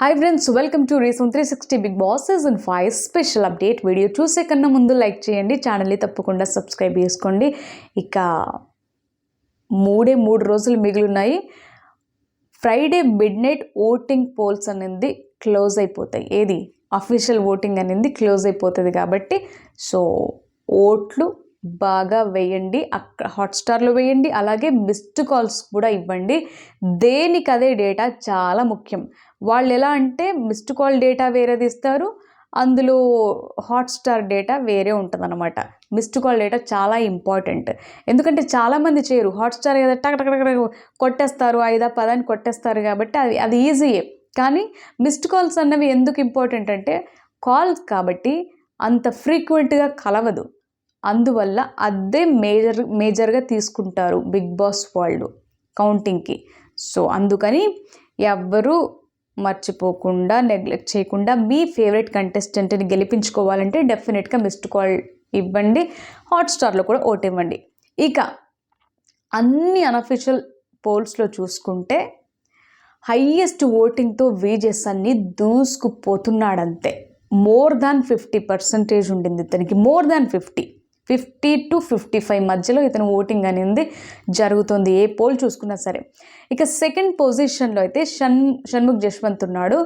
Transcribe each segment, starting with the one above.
Hi friends welcome to reason three sixty big boss season five special update video చూసే కన్నా ముందు like చేయండి ఛానల్ని తప్పకుండా సబ్స్క్రైబ్ చేసుకోండి. ఇక మూడే మూడు రోజులు మిగిలిన్నాయి. Friday mid night voting polls అనేది క్లోజ్ అయిపోతాయి. ఏది? అఫీషియల్ ఓటింగ్ అనేది క్లోజ్ అయిపోతుంది కాబట్టి. సో ఓట్లు బాగా వేయండి. అక్కడ హాట్స్టార్లో వేయండి. అలాగే మిస్డ్ కాల్స్ కూడా ఇవ్వండి. దేనికి అదే డేటా చాలా ముఖ్యం. వాళ్ళు ఎలా అంటే మిస్డ్ కాల్ డేటా వేరేది ఇస్తారు. అందులో హాట్స్టార్ డేటా వేరే ఉంటుంది అనమాట మిస్డ్ కాల్ డేటా చాలా ఇంపార్టెంట్. ఎందుకంటే చాలామంది చేయరు. హాట్స్టార్ కదా టక్ టక్ కొట్టేస్తారు. ఐదా పదాన్ని కొట్టేస్తారు కాబట్టి అది అది ఈజీయే కానీ మిస్డ్ కాల్స్ అన్నవి ఎందుకు ఇంపార్టెంట్ అంటే కాల్స్ కాబట్టి అంత ఫ్రీక్వెంట్గా కలవదు. అందువల్ల అదే మేజర్ మేజర్గా తీసుకుంటారు బిగ్ బాస్ వాళ్ళు కౌంటింగ్కి. సో అందుకని ఎవ్వరూ మర్చిపోకుండా నెగ్లెక్ట్ చేయకుండా మీ ఫేవరెట్ కంటెస్టెంట్ని గెలిపించుకోవాలంటే డెఫినెట్గా మిస్డ్ కాల్ ఇవ్వండి. హాట్స్టార్లో కూడా ఓట్ ఇవ్వండి. ఇక అన్ని అనఫిషియల్ పోల్స్లో చూసుకుంటే హయ్యెస్ట్ ఓటింగ్తో వేజెస్ అన్ని దూసుకుపోతున్నాడంతే. మోర్ దాన్ ఫిఫ్టీ పర్సంటేజ్ ఉండింది ఇతనికి. More than fifty. Fifty to fifty five మధ్యలో ఇతను ఓటింగ్ అనేది జరుగుతుంది. ఏ పోల్ చూసుకున్నా సరే. ఇక సెకండ్ పొజిషన్లో అయితే షణ్ షణ్ముఖ్ జశ్వంత్ ఉన్నాడు.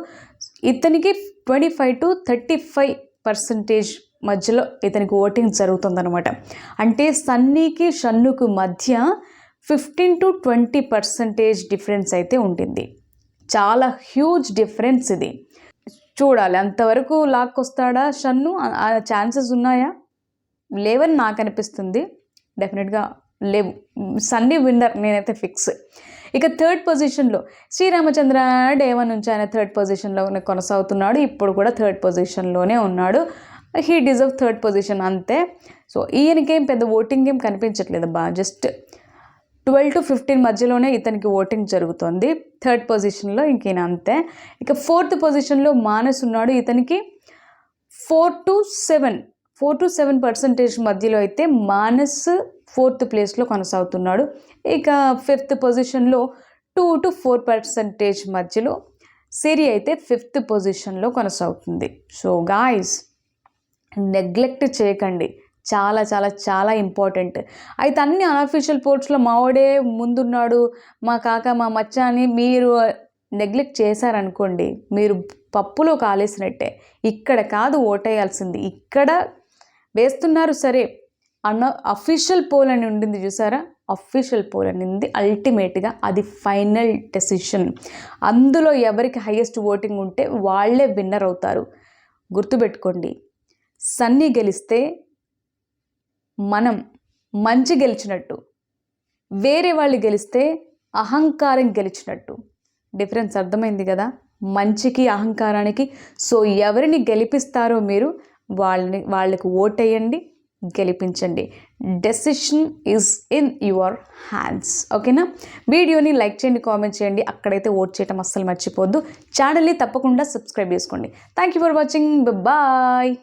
ఇతనికి twenty five to thirty five percentage మధ్యలో ఇతనికి ఓటింగ్ జరుగుతుందనమాట అంటే సన్నీకి షన్నుకు మధ్య fifteen to twenty percentage difference అయితే ఉంటుంది చాలా హ్యూజ్ డిఫరెన్స్ ఇది. చూడాలి. అంతవరకు లాక్కొస్తాడా షన్ను ఆ ఛాన్సెస్ ఉన్నాయా? లేవని నాకు అనిపిస్తుంది డెఫినెట్గా లేవు. సన్నీ విన్నర్ నేనైతే ఫిక్స్ ఇక థర్డ్ పొజిషన్లో శ్రీరామచంద్ర డేవన్ నుంచి ఆయన థర్డ్ పొజిషన్లో కొనసాగుతున్నాడు. ఇప్పుడు కూడా థర్డ్ పొజిషన్లోనే ఉన్నాడు. హీ డిజర్వ్ థర్డ్ పొజిషన్ అంతే. సో ఈయనకేం పెద్ద ఓటింగ్ ఏం కనిపించట్లేదు బా. జస్ట్ ట్వెల్వ్ టు ఫిఫ్టీన్ మధ్యలోనే ఇతనికి ఓటింగ్ జరుగుతుంది. థర్డ్ పొజిషన్లో ఇంకేనా అంతే. ఇక ఫోర్త్ పొజిషన్లో మానస్ ఉన్నాడు. ఇతనికి four to seven four to seven percentage మధ్యలో అయితే మానస్ ఫోర్త్ ప్లేస్లో కొనసాగుతున్నాడు. ఇక ఫిఫ్త్ పొజిషన్లో టూ టు ఫోర్ పర్సెంటేజ్ మధ్యలో సిరి అయితే ఫిఫ్త్ పొజిషన్లో కొనసాగుతుంది. సో గాయస్ నెగ్లెక్ట్ చేయకండి. చాలా చాలా చాలా ఇంపార్టెంట్ అయితే అన్ని అనఫీషియల్ పోర్ట్స్లో మావాడే ముందున్నాడు. మా కాక మా మచ్చ అని మీరు నెగ్లెక్ట్ చేశారనుకోండి మీరు పప్పులో కాలేసినట్టే. ఇక్కడ కాదు ఓటేయాల్సింది. ఇక్కడ వేస్తున్నారు సరే. అన్న అఫీషియల్ పోల్ అని ఉండింది చూసారా? అఫీషియల్ పోల్ అని ఉంది. అల్టిమేట్గా అది ఫైనల్ డెసిషన్ అందులో ఎవరికి హయ్యెస్ట్ ఓటింగ్ ఉంటే వాళ్ళే విన్నర్ అవుతారు. గుర్తుపెట్టుకోండి. సన్నీ గెలిస్తే మనం మంచి గెలిచినట్టు. వేరే వాళ్ళు గెలిస్తే అహంకారం గెలిచినట్టు. డిఫరెన్స్ అర్థమైంది కదా? మంచికి అహంకారానికి. సో ఎవరిని గెలిపిస్తారో మీరు వాళ్ళని వాళ్ళకి ఓటేయండి గెలిపించండి. Decision is in your hands ఓకేనా? వీడియోని లైక్ చేయండి కామెంట్ చేయండి. అక్కడైతే ఓట్ చేయడం అస్సలు మర్చిపోద్దు. ఛానల్ని తప్పకుండా సబ్స్క్రైబ్ చేసుకోండి. Thank you for watching bye